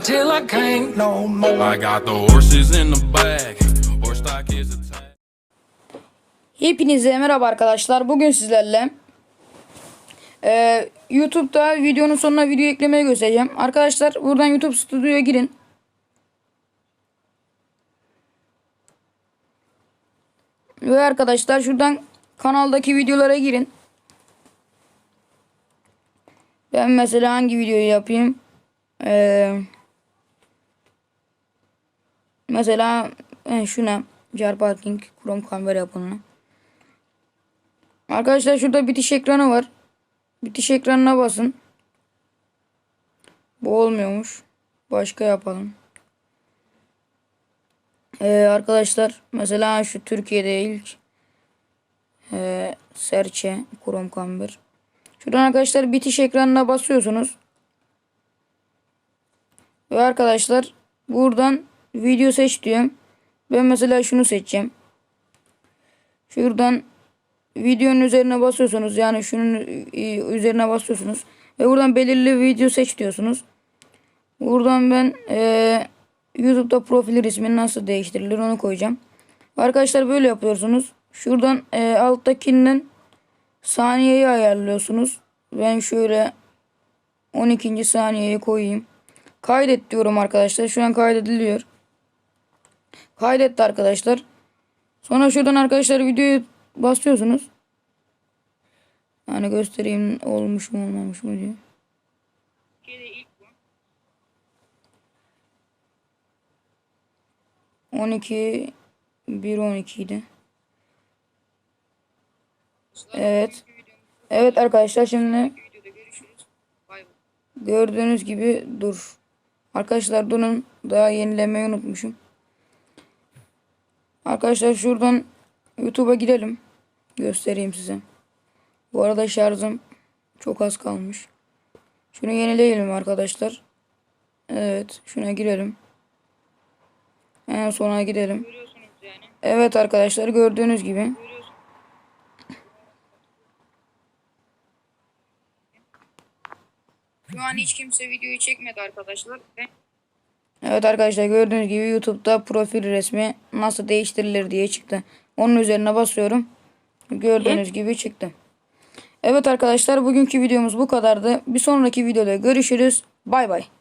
till I can't no more. I got the horses in the back. Horse stock is. Hepinize merhaba arkadaşlar. Bugün sizlerle e, YouTube'da videonun sonuna video eklemeyi göstereceğim. Arkadaşlar buradan YouTube Studio'ya girin. Ve arkadaşlar şuradan kanaldaki videolara girin. Ben mesela hangi videoyu yapayım? Ee, mesela e, şuna Jar Parking Chrome kamera yapımına. Arkadaşlar şurada bitiş ekranı var. Bitiş ekranına basın. Bu olmuyormuş. Başka yapalım. Ee, arkadaşlar mesela şu Türkiye'de ilk ee, Serçe Chrome Camber. Şuradan arkadaşlar bitiş ekranına basıyorsunuz. Ve arkadaşlar buradan video seç diyorum. Ben mesela şunu seçeceğim. Şuradan videonun üzerine basıyorsunuz. Yani şunun e, üzerine basıyorsunuz. Ve buradan belirli video seç diyorsunuz. Buradan ben e, YouTube'da profil resmini nasıl değiştirilir onu koyacağım. Arkadaşlar böyle yapıyorsunuz. Şuradan e, alttakinden saniyeyi ayarlıyorsunuz. Ben şöyle 12. saniyeyi koyayım. Kaydet diyorum arkadaşlar. Şu an kaydediliyor. Kaydetti arkadaşlar. Sonra şuradan arkadaşlar videoyu basıyorsunuz. Yani göstereyim olmuş mu olmamış mı diye. On iki bir on iki idi. Evet. Evet arkadaşlar şimdi gördüğünüz gibi dur. Arkadaşlar durun daha yenilemeyi unutmuşum. Arkadaşlar şuradan YouTube'a gidelim. Göstereyim size. Bu arada şarjım çok az kalmış. Şunu yenileyelim arkadaşlar. Evet şuna girelim. En sona gidelim. Evet arkadaşlar gördüğünüz gibi. Şu an hiç kimse videoyu çekmedi arkadaşlar. Ben Evet arkadaşlar gördüğünüz gibi YouTube'da profil resmi nasıl değiştirilir diye çıktı. Onun üzerine basıyorum. Gördüğünüz gibi çıktı. Evet arkadaşlar bugünkü videomuz bu kadardı. Bir sonraki videoda görüşürüz. Bay bay.